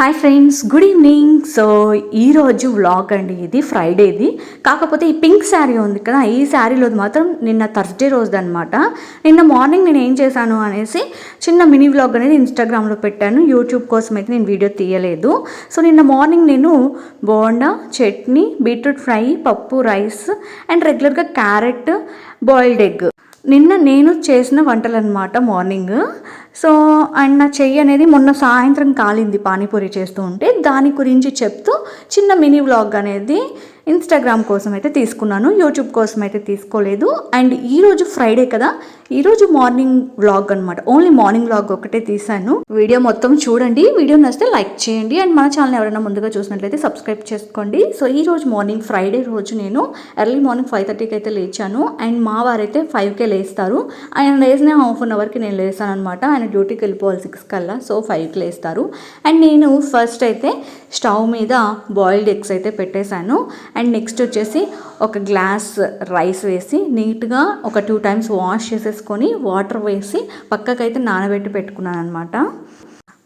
Hi friends good evening so ఈరోజు vlog అండి ఇది ఫ్రైడేది కాకపోతే ఈ పింక్ శారీ ఉంది కదా ఈ శారీలో మాత్రం నిన్న థర్స్డే రోజు అనమాట నిన్న మార్నింగ్ నేను ఏం చేశాను అనేసి చిన్న మినీ వ్లాగ్ అనేది ఇన్స్టాగ్రామ్లో పెట్టాను. యూట్యూబ్ కోసం అయితే నేను వీడియో తీయలేదు. సో నిన్న మార్నింగ్ నేను బోండా చట్నీ బీట్రూట్ ఫ్రై పప్పు రైస్ అండ్ రెగ్యులర్గా క్యారెట్ బాయిల్డ్ ఎగ్ నిన్న నేను చేసిన వంటలు అనమాట మార్నింగ్. సో అండ్ నా చెయ్యి అనేది మొన్న సాయంత్రం కాలింది పానీపూరి చేస్తూ ఉంటే దాని గురించి చెప్తూ చిన్న మినీ వ్లాగ్ అనేది ఇన్స్టాగ్రామ్ కోసం అయితే తీసుకున్నాను యూట్యూబ్ కోసం అయితే తీసుకోలేదు. అండ్ ఈరోజు ఫ్రైడే కదా ఈరోజు మార్నింగ్ వ్లాగ్ అనమాట ఓన్లీ మార్నింగ్ వ్లాగ్ ఒకటే తీసాను వీడియో మొత్తం చూడండి. వీడియో నచ్చితే లైక్ చేయండి. అండ్ మన ఛానల్ ఎవరైనా ముందుగా చూసినట్లయితే సబ్స్క్రైబ్ చేసుకోండి. సో ఈ రోజు మార్నింగ్ ఫ్రైడే రోజు నేను ఎర్లీ మార్నింగ్ ఫైవ్ థర్టీకి అయితే లేచాను. అండ్ మా వారైతే ఫైవ్కే లేస్తారు. ఆయన లేచిన హాఫ్ అన్ అవర్కి నేను లేస్తాను అనమాట ఆయన డ్యూటీకి వెళ్ళిపోవాలి సిక్స్ కల్లా. సో ఫైవ్కి లేస్తారు. అండ్ నేను ఫస్ట్ అయితే స్టవ్ మీద బాయిల్డ్ ఎగ్స్ అయితే పెట్టేశాను. అండ్ నెక్స్ట్ వచ్చేసి ఒక గ్లాస్ రైస్ వేసి నీట్గా ఒక టూ టైమ్స్ వాష్ చేసేసుకొని వాటర్ వేసి పక్కకైతే నానబెట్టి పెట్టుకున్నాను అనమాట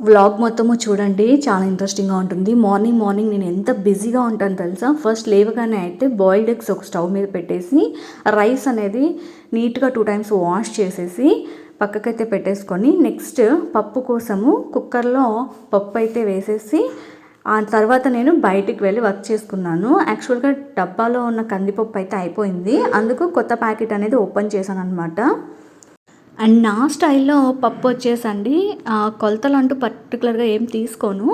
వ్లాగ్ మొత్తము చూడండి చాలా ఇంట్రెస్టింగ్గా ఉంటుంది. మార్నింగ్ మార్నింగ్ నేను ఎంత బిజీగా ఉంటాను తెలుసా? ఫస్ట్ లేవగానే అయితే బాయిల్డ్ ఎగ్స్ ఒక స్టవ్ మీద పెట్టేసి రైస్ అనేది నీట్గా టూ టైమ్స్ వాష్ చేసేసి పక్కకైతే పెట్టేసుకొని నెక్స్ట్ పప్పు కోసము కుక్కర్లో పప్పు అయితే వేసేసి ఆ తర్వాత నేను బయటికి వెళ్ళి వర్క్ చేసుకున్నాను. యాక్చువల్గా డబ్బాలో ఉన్న కందిపప్పు అయితే అయిపోయింది. అందుకు కొత్త ప్యాకెట్ అనేది ఓపెన్ చేశాను అనమాట అండ్ నా స్టైల్లో పప్పు వచ్చేసండి. ఆ, కొలతలు అంటూ పర్టికులర్గా ఏం తీసుకోను.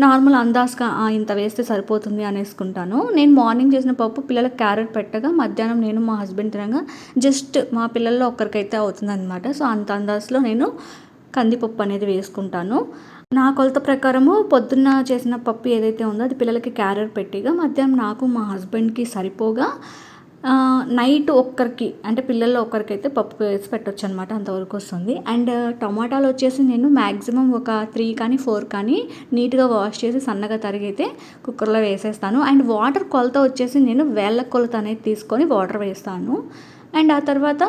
నార్మల్ అందాజ్గా ఇంత వేస్తే సరిపోతుంది అనేసుకుంటాను. నేను మార్నింగ్ చేసిన పప్పు పిల్లలకు క్యారెట్ పెట్టగా మధ్యాహ్నం నేను మా హస్బెండ్ తినగా జస్ట్ మా పిల్లల్లో ఒక్కరికైతే అవుతుందన్నమాట. సో అంత అందాజ్లో నేను కందిపప్పు అనేది వేసుకుంటాను. నా కొలత ప్రకారము పొద్దున్న చేసిన పప్పు ఏదైతే ఉందో అది పిల్లలకి క్యారెట్ పెట్టిగా మధ్యాహ్నం నాకు మా హస్బెండ్కి సరిపోగా నైట్ ఒక్కరికి అంటే పిల్లల్లో ఒక్కరికైతే పప్పు వేసి పెట్టొచ్చు అనమాట అంతవరకు వస్తుంది. అండ్ టమాటాలు వచ్చేసి నేను మ్యాక్సిమం ఒక త్రీ కానీ ఫోర్ కానీ నీట్గా వాష్ చేసి సన్నగా తరిగైతే కుక్కర్లో వేసేస్తాను. అండ్ వాటర్ కొలత వచ్చేసి నేను వేళ్ళ కొలత అనేది తీసుకొని వాటర్ వేస్తాను. అండ్ ఆ తర్వాత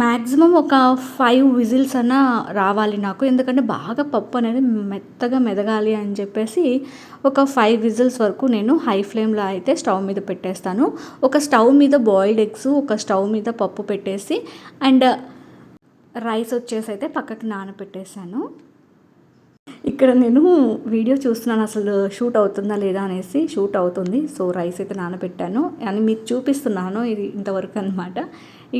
మ్యాక్సిమం ఒక ఫైవ్ విజిల్స్ అన్న రావాలి నాకు. ఎందుకంటే బాగా పప్పు అనేది మెత్తగా మెదగాలి అని చెప్పేసి ఒక ఫైవ్ విజిల్స్ వరకు నేను హై ఫ్లేమ్లో అయితే స్టవ్ మీద పెట్టేస్తాను. ఒక స్టవ్ మీద బాయిల్డ్ ఎగ్స్ ఒక స్టవ్ మీద పప్పు పెట్టేసి అండ్ రైస్ వచ్చేసి అయితే పక్కకి నానబెట్టేసాను ఇక్కడ నేను వీడియో చూస్తున్నాను అసలు షూట్ అవుతుందా లేదా అనేసి షూట్ అవుతుంది. సో రైస్ అయితే నానబెట్టాను అని మీకు చూపిస్తున్నాను ఇది ఇంతవరకు అనమాట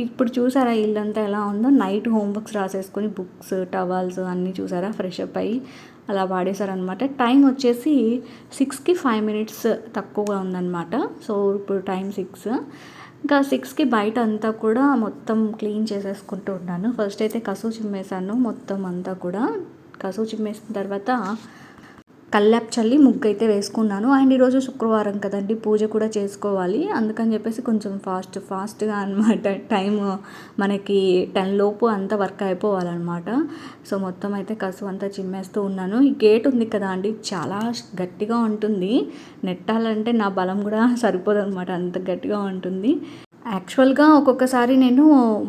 ఇప్పుడు చూసారా ఇల్లంతా ఎలా ఉందో? నైట్ హోంవర్క్స్ రాసేసుకొని బుక్స్ టవల్స్ అన్నీ చూసారా? ఫ్రెష్ అప్ అయ్యి అలా వాడేశారనమాట టైం వచ్చేసి సిక్స్కి ఫైవ్ మినిట్స్ తక్కువగా ఉందన్నమాట. సో ఇప్పుడు టైం సిక్స్ ఇంకా సిక్స్కి బయట అంతా కూడా మొత్తం క్లీన్ చేసేసుకుంటూ ఉన్నాను. ఫస్ట్ అయితే కసు చిమ్మేశాను. మొత్తం అంతా కూడా కసు చిమ్మేసిన తర్వాత కల్లాప్ చల్లి ముగ్గు అయితే వేసుకున్నాను. అండ్ ఈరోజు శుక్రవారం కదండి పూజ కూడా చేసుకోవాలి. అందుకని చెప్పేసి కొంచెం ఫాస్ట్ ఫాస్ట్గా అనమాట టైం మనకి టెన్ లోపు అంతా వర్క్ అయిపోవాలన్నమాట. సో మొత్తం అయితే కసు అంతా చిమ్మేస్తూ ఉన్నాను. ఈ గేట్ ఉంది కదా అండి చాలా గట్టిగా ఉంటుంది. నెట్టాలంటే నా బలం కూడా సరిపోదు అనమాట అంత గట్టిగా ఉంటుంది. యాక్చువల్గా ఒక్కొక్కసారి నేను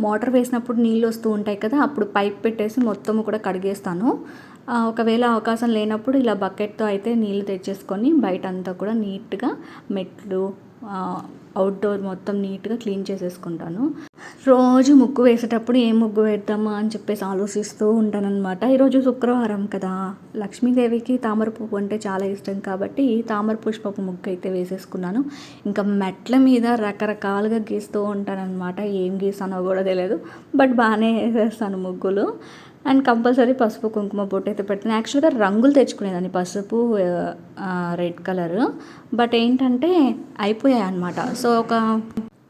మోటార్ వేసినప్పుడు నీళ్ళు వస్తూ ఉంటాయి కదా అప్పుడు పైప్ పెట్టేసి మొత్తం కూడా కడిగేస్తాను. ఒకవేళ అవకాశం లేనప్పుడు ఇలా బకెట్తో అయితే నీళ్ళు తెచ్చేసుకొని బయట అంతా కూడా నీట్గా మెట్లు అవుట్డోర్ మొత్తం నీట్గా క్లీన్ చేసేసుకుంటాను. రోజు ముగ్గు వేసేటప్పుడు ఏం ముగ్గు వేద్దామా అని చెప్పేసి ఆలోచిస్తూ ఉంటానన్నమాట. ఈరోజు శుక్రవారం కదా. లక్ష్మీదేవికి తామర పువ్వు అంటే చాలా ఇష్టం కాబట్టి తామర పుష్పపు ముగ్గు అయితే వేసేసుకున్నాను. ఇంకా మెట్ల మీద రకరకాలుగా గీస్తూ ఉంటానన్నమాట. ఏం గీస్తానో కూడా తెలియదు. బట్ బాగానే వేసేస్తాను ముగ్గులు. అండ్ కంపల్సరీ పసుపు కుంకుమ బొట్టు అయితే పెడుతుంది యాక్చువల్గా రంగులు తెచ్చుకునేదాన్ని. పసుపు రెడ్ కలర్. బట్ ఏంటంటే అయిపోయాయి అనమాట సో ఒక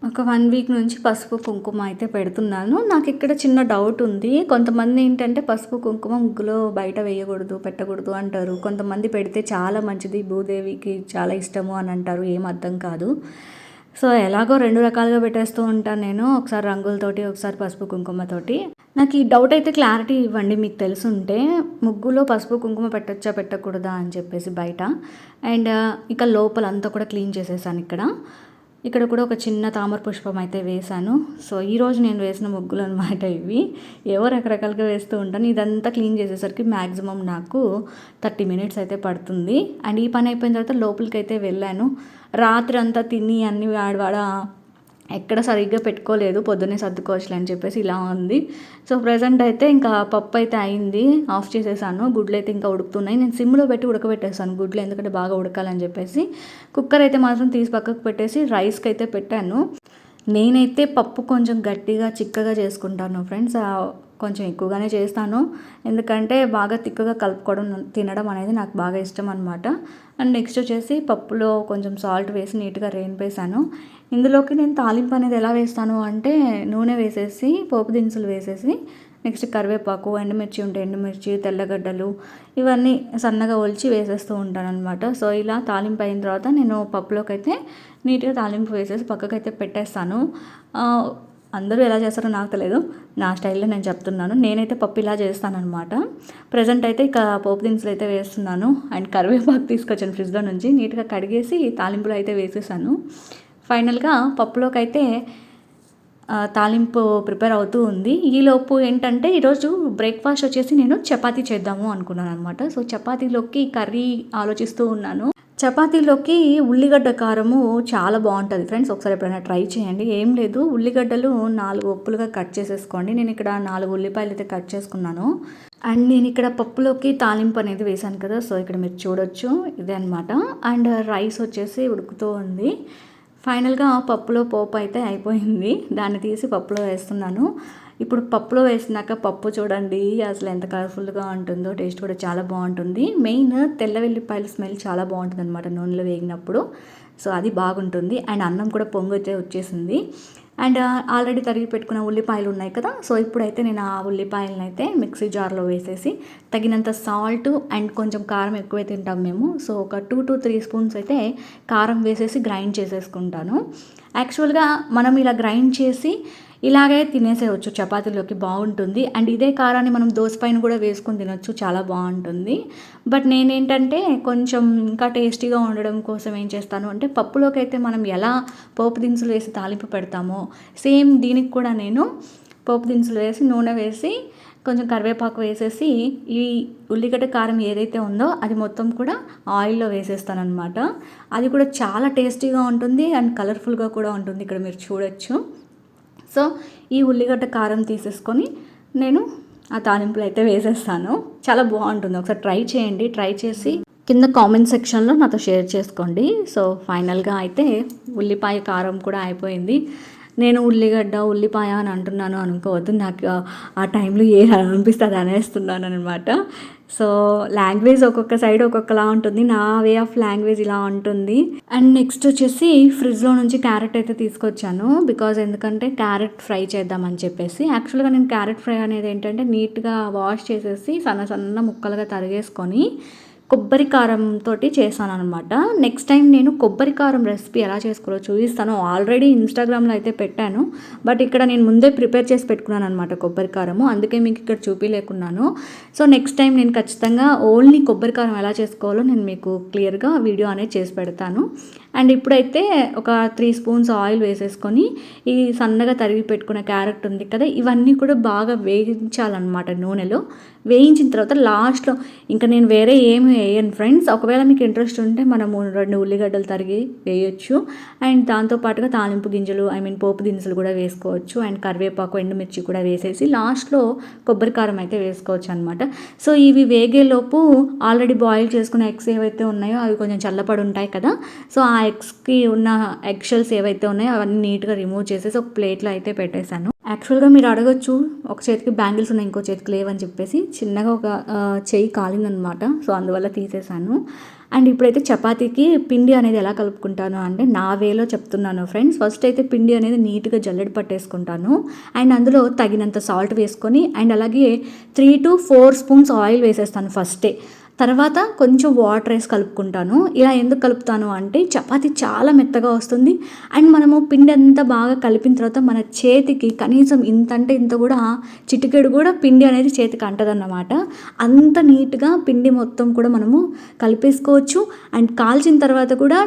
ఒక వన్ వీక్ నుంచి పసుపు కుంకుమ అయితే పెడుతున్నాను. నాకు ఇక్కడ చిన్న డౌట్ ఉంది. కొంతమంది ఏంటంటే పసుపు కుంకుమ ముగ్గులో బయట వేయకూడదు పెట్టకూడదు అంటారు. కొంతమంది పెడితే చాలా మంచిది. భూదేవికి చాలా ఇష్టము అని అంటారు. ఏం అర్థం కాదు. సో ఎలాగో రెండు రకాలుగా పెట్టేస్తూ ఉంటాను నేను. ఒకసారి రంగులతోటి ఒకసారి పసుపు కుంకుమతోటి. నాకు ఈ డౌట్ అయితే క్లారిటీ ఇవ్వండి మీకు తెలుసుంటే. ముగ్గులో పసుపు కుంకుమ పెట్టచ్చా పెట్టకూడదా అని చెప్పేసి బయట. అండ్ ఇక లోపల అంతా కూడా క్లీన్ చేసేసాను ఇక్కడ. ఇక్కడ కూడా ఒక చిన్న తామర పుష్పం అయితే వేశాను. సో ఈరోజు నేను వేసిన ముగ్గులు అనమాట ఇవి. ఏవో రకరకాలుగా వేస్తూ ఉంటాను. ఇదంతా క్లీన్ చేసేసరికి మ్యాక్సిమం నాకు థర్టీ మినిట్స్ అయితే పడుతుంది. అండ్ ఈ పని అయిపోయిన తర్వాత లోపలికి అయితే వెళ్ళాను. రాత్రి అంతా తిని అన్ని వాడవాడ ఎక్కడ సరిగ్గా పెట్టుకోలేదు పొద్దున్నే సర్దుకోవచ్చులే అని చెప్పేసి ఇలా ఉంది. సో ప్రజెంట్ అయితే ఇంకా పప్పు అయితే అయింది ఆఫ్ చేసేసాను. గుడ్లు అయితే ఇంకా ఉడుకుతున్నాయి. నేను సిమ్లో పెట్టి ఉడకబెట్టేసాను గుడ్లు ఎందుకంటే బాగా ఉడకాలని చెప్పేసి. కుక్కర్ అయితే మాత్రం తీసి పక్కకు పెట్టేసి రైస్కి అయితే పెట్టాను. నేనైతే పప్పు కొంచెం గట్టిగా చిక్కగా చేసుకుంటాను ఫ్రెండ్స్. కొంచెం ఎక్కువగానే చేస్తాను. ఎందుకంటే బాగా తిక్కగా కలుపుకోవడం తినడం అనేది నాకు బాగా ఇష్టం అనమాట అండ్ నెక్స్ట్ వచ్చేసి పప్పులో కొంచెం సాల్ట్ వేసి నీట్గా వేసాను ఇందులోకి నేను తాలింపు అనేది ఎలా వేస్తాను అంటే నూనె వేసేసి పోపు దినుసులు వేసేసి నెక్స్ట్ కరివేపాకు ఎండుమిర్చి ఉంటే ఎండుమిర్చి తెల్లగడ్డలు ఇవన్నీ సన్నగా ఒలిచి వేసేస్తూ ఉంటాను అనమాట సో ఇలా తాలింపు అయిన తర్వాత నేను పప్పులోకి అయితే నీట్గా తాలింపు వేసేసి పక్కకైతే పెట్టేస్తాను. అందరూ ఎలా చేస్తారో నాకు తెలియదు. నా స్టైల్లో నేను చెప్తున్నాను. నేనైతే పప్పు ఇలా చేస్తానమాట ప్రజెంట్ అయితే ఇక పోపు దినుసులు అయితే వేస్తున్నాను. అండ్ కరివేపాకు తీసుకొచ్చాను ఫ్రిడ్జ్లో నుంచి. నీట్గా కడిగేసి తాలింపులో అయితే వేసేసాను. ఫైనల్గా పప్పులోకి అయితే తాలింపు ప్రిపేర్ అవుతూ ఉంది. ఈలోపు ఏంటంటే ఈరోజు బ్రేక్ఫాస్ట్ వచ్చేసి నేను చపాతీ చేద్దాము అనుకున్నాను అనమాట సో చపాతీలోకి కర్రీ ఆలోచిస్తూ ఉన్నాను. చపాతీలోకి ఉల్లిగడ్డ కారము చాలా బాగుంటుంది ఫ్రెండ్స్. ఒకసారి ఎప్పుడైనా ట్రై చేయండి. ఏం లేదు. ఉల్లిగడ్డలు నాలుగు ఉప్పులుగా కట్ చేసేసుకోండి. నేను ఇక్కడ నాలుగు ఉల్లిపాయలు అయితే కట్ చేసుకున్నాను. అండ్ నేను ఇక్కడ పప్పులోకి తాలింపు అనేది వేశాను కదా. సో ఇక్కడ మీరు చూడొచ్చు. ఇదే అనమాట అండ్ రైస్ వచ్చేసి ఉడుకుతూ ఉంది. ఫైనల్గా పప్పులో పోపు అయితే అయిపోయింది. దాన్ని తీసి పప్పులో వేస్తున్నాను. ఇప్పుడు పప్పులో వేసినాక పప్పు చూడండి అసలు ఎంత కలర్ఫుల్గా ఉంటుందో టేస్ట్ కూడా చాలా బాగుంటుంది. మెయిన్ తెల్ల వెల్లిపాయల స్మెల్ చాలా బాగుంటుంది అనమాట నూనెలో వేగినప్పుడు. సో అది బాగుంటుంది. అండ్ అన్నం కూడా పొంగు అయితే వచ్చేసింది. అండ్ ఆల్రెడీ తరిగి పెట్టుకున్న ఉల్లిపాయలు ఉన్నాయి కదా? సో ఇప్పుడైతే నేను ఆ ఉల్లిపాయలను అయితే మిక్సీ జార్లో వేసేసి తగినంత సాల్ట్ అండ్ కొంచెం కారం ఎక్కువే తింటాం మేము. సో ఒక టూ టు త్రీ స్పూన్స్ అయితే కారం వేసేసి గ్రైండ్ చేసేసుకుంటాను. యాక్చువల్గా మనం ఇలా గ్రైండ్ చేసి ఇలాగే తినేసేయచ్చు చపాతీలోకి బాగుంటుంది. అండ్ ఇదే కారాన్ని మనం దోశ పైన కూడా వేసుకొని తినొచ్చు చాలా బాగుంటుంది. బట్ నేనేంటంటే కొంచెం ఇంకా టేస్టీగా ఉండడం కోసం ఏం చేస్తాను అంటే పప్పులోకి అయితే మనం ఎలా పోపు దినుసులు వేసి తాలింపు పెడతామో సేమ్ దీనికి కూడా నేను పోపు దినుసులు వేసి నూనె వేసి కొంచెం కరివేపాకు వేసేసి ఈ ఉల్లిగడ్డ కారం ఏదైతే ఉందో అది మొత్తం కూడా ఆయిల్లో వేసేస్తాను అనమాట అది కూడా చాలా టేస్టీగా ఉంటుంది అండ్ కలర్ఫుల్గా కూడా ఉంటుంది ఇక్కడ మీరు చూడొచ్చు. సో ఈ ఉల్లిగడ్డ కారం తీసేసుకొని నేను ఆ తాలింపులు అయితే వేసేస్తాను. చాలా బాగుంటుంది. ఒకసారి ట్రై చేయండి. ట్రై చేసి కింద కామెంట్ సెక్షన్లో నాతో షేర్ చేసుకోండి. సో ఫైనల్గా అయితే ఉల్లిపాయ కారం కూడా అయిపోయింది. నేను ఉల్లిగడ్డ ఉల్లిపాయ అని అంటున్నాను అనుకోవద్దు. నాకు ఆ టైంలో ఏ అనిపిస్తుంది అనేస్తున్నాను అనమాట సో లాంగ్వేజ్ ఒక్కొక్క సైడ్ ఒక్కొక్కలా ఉంటుంది నా వే ఆఫ్ లాంగ్వేజ్ ఇలా ఉంటుంది. అండ్ నెక్స్ట్ వచ్చేసి ఫ్రిడ్జ్లో నుంచి క్యారెట్ అయితే తీసుకొచ్చాను బికాజ్ ఎందుకంటే క్యారెట్ ఫ్రై చేద్దామని చెప్పేసి. యాక్చువల్గా నేను క్యారెట్ ఫ్రై అనేది ఏంటంటే నీట్గా వాష్ చేసేసి సన్న సన్న ముక్కలుగా తరిగేసుకొని కొబ్బరి కారంతో చేశాను అనమాట నెక్స్ట్ టైం నేను కొబ్బరి కారం రెసిపీ ఎలా చేసుకోవాలో చూపిస్తాను. ఆల్రెడీ ఇన్స్టాగ్రామ్లో అయితే పెట్టాను. బట్ ఇక్కడ నేను ముందే ప్రిపేర్ చేసి పెట్టుకున్నాను అనమాట కొబ్బరి కారము. అందుకే మీకు ఇక్కడ చూపించలేకున్నాను సో నెక్స్ట్ టైం నేను ఖచ్చితంగా ఓన్లీ కొబ్బరి కారం ఎలా చేసుకోవాలో నేను మీకు క్లియర్గా వీడియో అనేది చేసి పెడతాను. అండ్ ఇప్పుడైతే ఒక త్రీ స్పూన్స్ ఆయిల్ వేసేసుకొని ఈ సన్నగా తరిగి పెట్టుకున్న క్యారెట్ ఉంది కదా ఇవన్నీ కూడా బాగా వేయించాలన్నమాట నూనెలో. వేయించిన తర్వాత లాస్ట్లో ఇంకా నేను వేరే ఏమి వేయను ఫ్రెండ్స్. ఒకవేళ మీకు ఇంట్రెస్ట్ ఉంటే మనము రెండు ఉల్లిగడ్డలు తరిగి వేయొచ్చు. అండ్ దాంతోపాటుగా తాలింపు గింజలు ఐ మీన్ పోపు దినుసులు కూడా వేసుకోవచ్చు. అండ్ కరివేపాకు ఎండుమిర్చి కూడా వేసేసి లాస్ట్లో కొబ్బరి కారం అయితే వేసుకోవచ్చు అనమాట సో ఇవి వేగేలోపు ఆల్రెడీ బాయిల్ చేసుకున్న ఎగ్స్ ఏవైతే ఉన్నాయో అవి కొంచెం చల్లపడి ఉంటాయి కదా. సో ఆ ఎగ్స్కి ఉన్న ఎగ్ షెల్స్ ఏవైతే ఉన్నాయో అవన్నీ నీట్గా రిమూవ్ చేసేసి ఒక ప్లేట్లో అయితే పెట్టేశాను. యాక్చువల్గా మీరు అడగచ్చు. ఒక చేతికి బ్యాంగిల్స్ ఉన్నాయి ఇంకో చేతికి లేవని చెప్పేసి. చిన్నగా ఒక చెయ్యి కాలిందనమాట. సో అందువల్ల తీసేశాను. అండ్ ఇప్పుడైతే చపాతీకి పిండి అనేది ఎలా కలుపుకుంటాను అంటే నా వేలో చెప్తున్నాను ఫ్రెండ్స్ ఫస్ట్ అయితే పిండి అనేది నీట్గా జల్లెడ పట్టేసుకుంటాను. అండ్ అందులో తగినంత సాల్ట్ వేసుకొని అండ్ అలాగే three to four spoons oil వేసేస్తాను ఫస్టే తర్వాత కొంచెం వాటర్ వేసి కలుపుకుంటాను. ఇలా ఎందుకు కలుపుతాను అంటే చపాతీ చాలా మెత్తగా వస్తుంది. అండ్ మనము పిండి అంతా బాగా కలిపిన తర్వాత మన చేతికి కనీసం ఇంత అంటే ఇంత కూడా చిటికెడు కూడా పిండి అనేది చేతికి అంటదన్నమాట. అంత నీట్గా పిండి మొత్తం కూడా మనము కలిపేసుకోవచ్చు. అండ్ కాల్చిన తర్వాత కూడా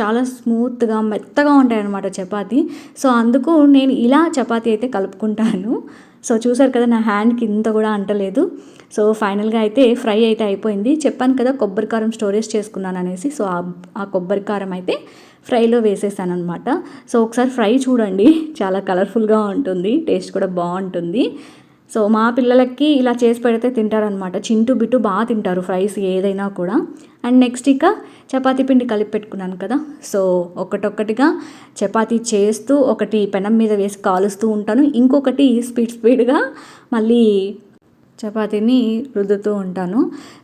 చాలా స్మూత్గా మెత్తగా ఉంటాయి అన్నమాట చపాతీ. సో అందుకు నేను ఇలా చపాతీ అయితే కలుపుకుంటాను. సో చూసారు కదా నా హ్యాండ్కి ఇంత కూడా అంటలేదు. సో ఫైనల్గా అయితే ఫ్రై అయితే అయిపోయింది. చెప్పాను కదా కొబ్బరి కారం స్టోరేజ్ చేసుకున్నాను అనేసి. సో ఆ కొబ్బరి కారం అయితే ఫ్రైలో వేసేసాను అనమాట సో ఒకసారి ఫ్రై చూడండి. చాలా కలర్ఫుల్గా ఉంటుంది. టేస్ట్ కూడా బాగుంటుంది. సో మా పిల్లలకి ఇలా చేసి పెడితే తింటారనమాట చింటూ బిట్టు బాగా తింటారు ఫ్రైస్ ఏదైనా కూడా. అండ్ నెక్స్ట్ ఇక చపాతీ పిండి కలిపి పెట్టుకున్నాను కదా. సో ఒకటొక్కటిగా చపాతీ చేస్తూ ఒకటి పెనం మీద వేసి కాలుస్తూ ఉంటాను. ఇంకొకటి స్పీడ్ స్పీడ్గా మళ్ళీ చపాతీని రుద్దుతూ ఉంటాను.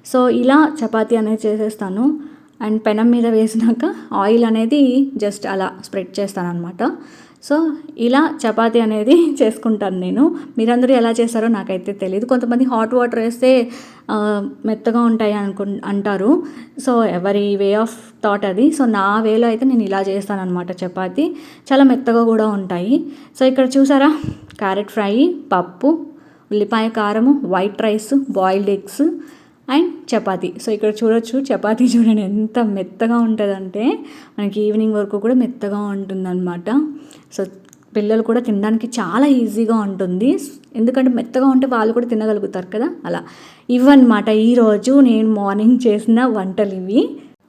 సో ఇలా చపాతీ అనేది చేసేస్తాను. అండ్ పెనం మీద వేసినాక ఆయిల్ అనేది జస్ట్ అలా స్ప్రెడ్ చేస్తాను అనమాట సో ఇలా చపాతీ అనేది చేసుకుంటాను నేను. మీరందరూ ఎలా చేస్తారో నాకైతే తెలియదు కొంతమంది హాట్ వాటర్ వేస్తే మెత్తగా ఉంటాయి అనుకు అంటారు. సో ఎవరి వే ఆఫ్ థాట్ అది. సో నా వేలో అయితే నేను ఇలా చేస్తానమాట చపాతీ. చాలా మెత్తగా కూడా ఉంటాయి. సో ఇక్కడ చూసారా? క్యారెట్ ఫ్రై పప్పు ఉల్లిపాయ కారము white rice boiled eggs and chapati. So ఇక్కడ చూడొచ్చు చపాతీ చూడండి ఎంత మెత్తగా ఉంటుందంటే మనకి ఈవినింగ్ వరకు కూడా మెత్తగా ఉంటుందన్నమాట. సో పిల్లలు కూడా తినడానికి చాలా ఈజీగా ఉంటుంది. ఎందుకంటే మెత్తగా ఉంటే వాళ్ళు కూడా తినగలుగుతారు కదా అలా. ఇవన్నమాట ఈరోజు నేను మార్నింగ్ చేసిన వంటలు ఇవి.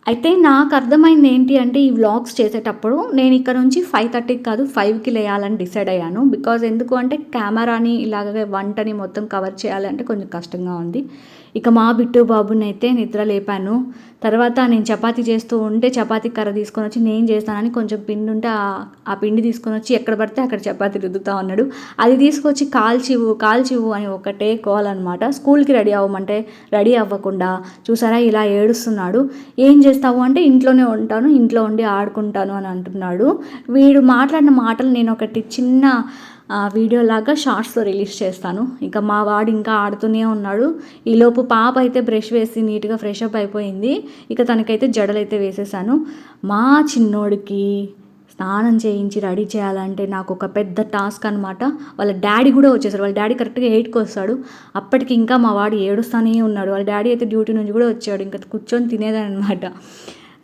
అయితే నాకు అర్థమైంది ఏంటి అంటే ఈ వ్లాగ్స్ చేసేటప్పుడు నేను ఇక్కడ నుంచి ఫైవ్ థర్టీకి కాదు ఫైవ్కి లేయాలని డిసైడ్ అయ్యాను. బికాజ్ ఎందుకు అంటే కెమెరాని ఇలాగ వంటని మొత్తం కవర్ చేయాలంటే కొంచెం కష్టంగా ఉంది. ఇక మా బిట్టు బాబునైతే నిద్ర లేపాను. తర్వాత నేను చపాతి చేస్తూ ఉంటే చపాతీ కర్ర తీసుకొని వచ్చి నేను చేస్తానని కొంచెం పిండి ఉంటే ఆ పిండి తీసుకొని వచ్చి ఎక్కడ పడితే అక్కడ చపాతి రుద్దుతా ఉన్నాడు. అది తీసుకొచ్చి కాల్చివు కాల్చివు అని ఒకటే కాల్ అనమాట స్కూల్కి రెడీ అవ్వమంటే రెడీ అవ్వకుండా చూసారా ఇలా ఏడుస్తున్నాడు. ఏం చేస్తావు అంటే ఇంట్లోనే ఉంటాను ఇంట్లో ఉండి ఆడుకుంటాను అని అంటున్నాడు. వీడు మాట్లాడిన మాటలు నేను ఒకటి చిన్న వీడియో లాగా షార్ట్స్లో రిలీజ్ చేస్తాను. ఇంకా మా వాడు ఇంకా ఆడుతూనే ఉన్నాడు. ఈలోపు పాప అయితే బ్రష్ వేసి నీట్గా ఫ్రెష్ అప్ అయిపోయింది. ఇక తనకైతే జడలు అయితే వేసేసాను. మా చిన్నోడికి స్నానం చేయించి రెడీ చేయాలంటే నాకు ఒక పెద్ద టాస్క్ అనమాట వాళ్ళ డాడీ కూడా వచ్చేసారు వాళ్ళ డాడీ కరెక్ట్గా ఎయిట్కి వస్తాడు. అప్పటికి ఇంకా మా వాడు ఏడుస్తానే ఉన్నాడు. వాళ్ళ డాడీ అయితే డ్యూటీ నుంచి కూడా వచ్చాడు. ఇంకా కూర్చొని తినేదనమాట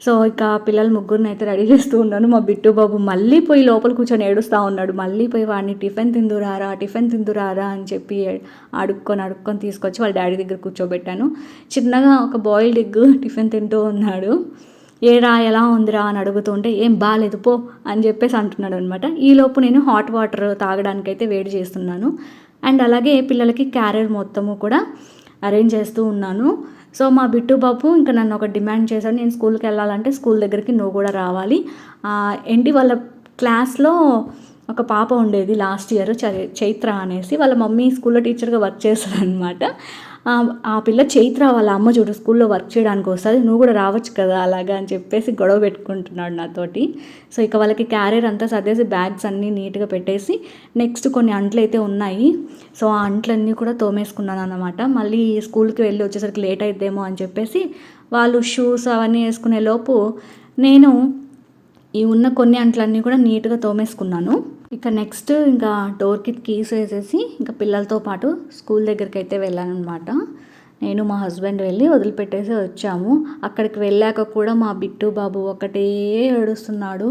సో ఇక పిల్లలు ముగ్గురిని అయితే రెడీ చేస్తూ ఉన్నాను మా బిట్టు బాబు మళ్ళీ పోయి లోపల కూర్చొని ఏడుస్తూ ఉన్నాడు. మళ్ళీ పోయి వాడిని టిఫిన్ తిందురారా టిఫిన్ తిందురారా అని చెప్పి అడుక్కొని అడుక్కొని తీసుకొచ్చి వాళ్ళ డాడీ దగ్గర కూర్చోబెట్టాను. చిన్నగా ఒక బాయిల్డ్ ఎగ్ టిఫిన్ తింటూ ఉన్నాడు. ఏరా ఎలా ఉందిరా అని అడుగుతుంటే ఏం బాగాలేదు పో అని చెప్పేసి అంటున్నాడు అనమాట ఈలోపు నేను హాట్ వాటర్ తాగడానికైతే వేడి చేస్తున్నాను. అండ్ అలాగే పిల్లలకి క్యారియర్ మొత్తము కూడా అరేంజ్ చేస్తూ ఉన్నాను. సో మా బిట్టు బాబు ఇంకా నన్ను ఒక డిమాండ్ చేశాడు నేను స్కూల్కి వెళ్ళాలంటే స్కూల్ దగ్గరికి నువ్వు కూడా రావాలి. ఏంటి వాళ్ళ క్లాస్లో ఒక పాప ఉండేది లాస్ట్ ఇయర్ చైత్ర అనేసి. వాళ్ళ మమ్మీ స్కూల్లో టీచర్గా వర్క్ చేస్తారనమాట ఆ పిల్ల చైత్ర వాళ్ళ అమ్మ చూడు స్కూల్లో వర్క్ చేయడానికి వస్తుంది నువ్వు కూడా రావచ్చు కదా అలాగా అని చెప్పేసి గొడవ పెట్టుకుంటున్నాడు నాతోటి. సో ఇక వాళ్ళకి క్యారియర్ అంతా సర్దేసి బ్యాగ్స్ అన్నీ నీట్గా పెట్టేసి నెక్స్ట్ కొన్ని అంట్లు అయితే ఉన్నాయి. సో ఆ అంట్లన్నీ కూడా తోమేసుకున్నాను అనమాట మళ్ళీ స్కూల్కి వెళ్ళి వచ్చేసరికి లేట్ అయిద్దేమో అని చెప్పేసి వాళ్ళు షూస్ అవన్నీ వేసుకునే లోపు నేను ఈ ఉన్న కొన్ని అంట్లన్నీ కూడా నీట్గా తోమేసుకున్నాను. ఇక నెక్స్ట్ ఇంకా డోర్కి కీస్ వేసేసి ఇంకా పిల్లలతో పాటు స్కూల్ దగ్గరికి అయితే వెళ్ళాను అనమాట నేను మా హస్బెండ్ వెళ్ళి వదిలిపెట్టేసి వచ్చాము. అక్కడికి వెళ్ళాక కూడా మా బిట్టు బాబు ఒకటే ఏడుస్తున్నాడు.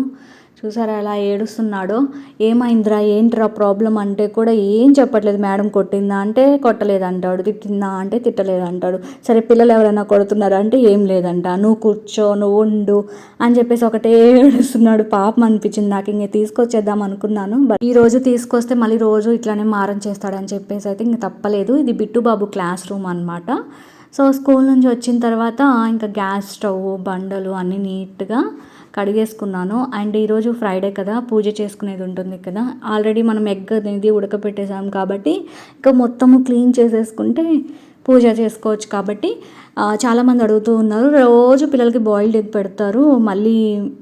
చూసారా ఎలా ఏడుస్తున్నాడో? ఏమైందిరా? ఏంట్రా ప్రాబ్లం అంటే కూడా ఏం చెప్పట్లేదు మేడం కొట్టిందా అంటే కొట్టలేదు అంటాడు తిట్టిందా అంటే తిట్టలేదు అంటాడు సరే పిల్లలు ఎవరైనా కొడుతున్నారా అంటే ఏం లేదంట. నువ్వు కూర్చో నువ్వు ఉండు అని చెప్పేసి ఒకటే ఏడుస్తున్నాడు. పాపం అనిపించింది నాకు. ఇంక తీసుకొచ్చేద్దాం అనుకున్నాను. బట్ ఈ రోజు తీసుకొస్తే మళ్ళీ రోజు ఇట్లానే మారం చేస్తాడని చెప్పేసి అయితే ఇంక తప్పలేదు. ఇది బిట్టుబాబు క్లాస్ రూమ్ అనమాట సో స్కూల్ నుంచి వచ్చిన తర్వాత ఇంకా గ్యాస్ స్టవ్ బండలు అన్నీ నీట్గా కడిగేసుకున్నాను. అండ్ ఈరోజు ఫ్రైడే కదా పూజ చేసుకునేది ఉంటుంది కదా. ఆల్రెడీ మనం ఎగ్ అనేది ఉడకపెట్టేసాం కాబట్టి ఇంకా మొత్తము క్లీన్ చేసేసుకుంటే పూజ చేసుకోవచ్చు కాబట్టి చాలామంది అడుగుతూ ఉన్నారు రోజు పిల్లలకి బాయిల్డ్ ఎగ్ పెడతారు మళ్ళీ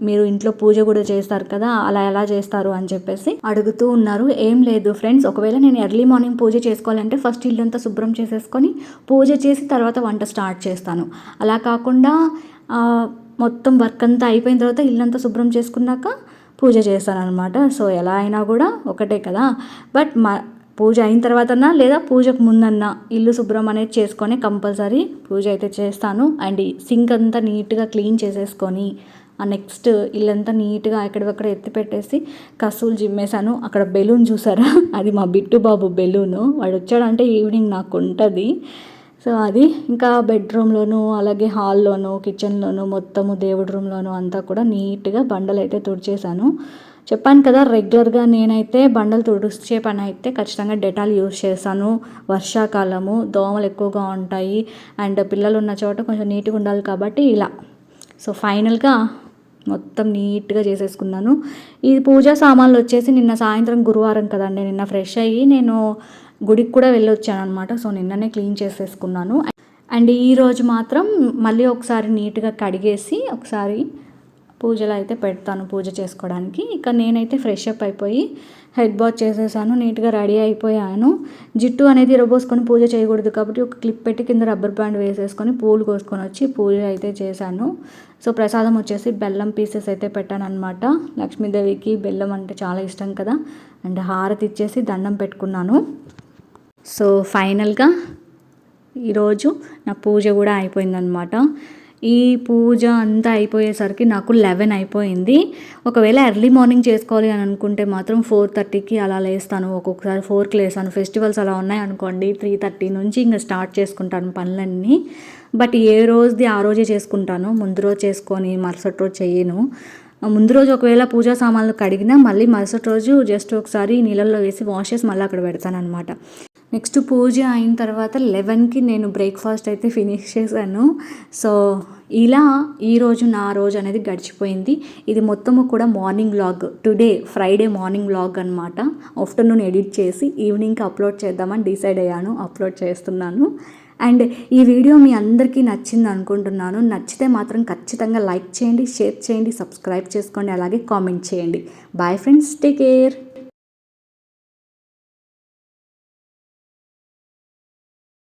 మీరు ఇంట్లో పూజ కూడా చేస్తారు కదా అలా ఎలా చేస్తారు? అని చెప్పేసి అడుగుతూ ఉన్నారు. ఏం లేదు ఫ్రెండ్స్ ఒకవేళ నేను ఎర్లీ మార్నింగ్ పూజ చేసుకోవాలంటే ఫస్ట్ ఇల్లంతా శుభ్రం చేసేసుకొని పూజ చేసి తర్వాత వంట స్టార్ట్ చేస్తాను. అలా కాకుండా మొత్తం వర్క్ అంతా అయిపోయిన తర్వాత ఇల్లంతా శుభ్రం చేసుకున్నాక పూజ చేస్తానమాట సో ఎలా అయినా కూడా ఒకటే కదా. బట్ మా పూజ అయిన తర్వాతన్నా లేదా పూజకు ముందన్నా ఇల్లు శుభ్రం అనేది చేసుకొని కంపల్సరీ పూజ అయితే చేస్తాను. అండ్ సింక్ అంతా నీట్గా క్లీన్ చేసేసుకొని ఆ నెక్స్ట్ ఇల్లంతా నీట్గా ఎక్కడెక్కడ ఎత్తి పెట్టేసి కసూలు జిమ్మేశాను అక్కడ బెలూన్ చూసారా? అది మా బిట్టు బాబు బెలూను. వాడు వచ్చాడంటే ఈవినింగ్ నాకు ఉంటుంది. సో అది ఇంకా బెడ్రూమ్లోను అలాగే హాల్లోను కిచెన్లోను మొత్తము దేవుడి రూమ్లోను అంతా కూడా నీట్గా బండలు అయితే తుడిచేశాను. చెప్పాను కదా రెగ్యులర్గా నేనైతే బండలు తుడిచే పని అయితే ఖచ్చితంగా డెటాల్ యూజ్ చేస్తాను వర్షాకాలము దోమలు ఎక్కువగా ఉంటాయి. అండ్ పిల్లలు ఉన్న చోట కొంచెం నీట్గా ఉండాలి కాబట్టి ఇలా. సో ఫైనల్గా మొత్తం నీట్గా చేసేసుకున్నాను. ఈ పూజా సామాన్లు వచ్చేసి నిన్న సాయంత్రం గురువారం కదండి నిన్న ఫ్రెష్ అయ్యి నేను గుడికి కూడా వెళ్ళొచ్చాను అనమాట సో నిన్ననే క్లీన్ చేసేసుకున్నాను. అండ్ ఈరోజు మాత్రం మళ్ళీ ఒకసారి నీట్గా కడిగేసి ఒకసారి పూజలు అయితే పెడతాను పూజ చేసుకోవడానికి. ఇక నేనైతే ఫ్రెష్ అప్ అయిపోయి హెడ్ బాత్ చేసేసాను నీట్గా రెడీ అయిపోయాను. జిట్టు అనేది రబోసుకొని పూజ చేయకూడదు కాబట్టి ఒక క్లిప్ పెట్టి కింద రబ్బర్ బ్యాండ్ వేసేసుకొని పూలు కోసుకొని వచ్చి పూజ అయితే చేశాను. సో ప్రసాదం వచ్చేసి బెల్లం పీసెస్ అయితే పెట్టాను అనమాట లక్ష్మీదేవికి బెల్లం అంటే చాలా ఇష్టం కదా. అండ్ హారతి ఇచ్చేసి దండం పెట్టుకున్నాను. సో ఫైనల్గా ఈరోజు నా పూజ కూడా అయిపోయిందనమాట ఈ పూజ అంతా అయిపోయేసరికి నాకు లెవెన్ అయిపోయింది. ఒకవేళ ఎర్లీ మార్నింగ్ చేసుకోవాలి అని అనుకుంటే మాత్రం ఫోర్ థర్టీకి అలా లేస్తాను. ఒక్కొక్కసారి ఫోర్కి లేస్తాను. ఫెస్టివల్స్ అలా ఉన్నాయి అనుకోండి త్రీ థర్టీ నుంచి ఇంకా స్టార్ట్ చేసుకుంటాను పనులన్నీ. బట్ ఏ రోజుది ఆ రోజే చేసుకుంటాను. ముందు రోజు చేసుకొని మరుసటి రోజు చేయను. ముందు రోజు ఒకవేళ పూజా సామాన్లు కడిగినా మళ్ళీ మరుసటి రోజు జస్ట్ ఒకసారి నీళ్ళల్లో వేసి వాష్ చేసి మళ్ళీ అక్కడ పెడతాను అనమాట నెక్స్ట్ పూజ అయిన తర్వాత లెవెన్కి నేను బ్రేక్ఫాస్ట్ అయితే ఫినిష్ చేశాను. సో ఇలా ఈరోజు నా రోజు అనేది గడిచిపోయింది. ఇది మొత్తము కూడా morning vlog. Today Friday morning vlog అనమాట ఆఫ్టర్నూన్ ఎడిట్ చేసి ఈవినింగ్కి అప్లోడ్ చేద్దామని డిసైడ్ అయ్యాను అప్లోడ్ చేస్తున్నాను. అండ్ ఈ వీడియో మీ అందరికీ నచ్చింది అనుకుంటున్నాను. నచ్చితే మాత్రం ఖచ్చితంగా లైక్ చేయండి షేర్ చేయండి సబ్స్క్రైబ్ చేసుకోండి అలాగే కామెంట్ చేయండి. Bye friends take care.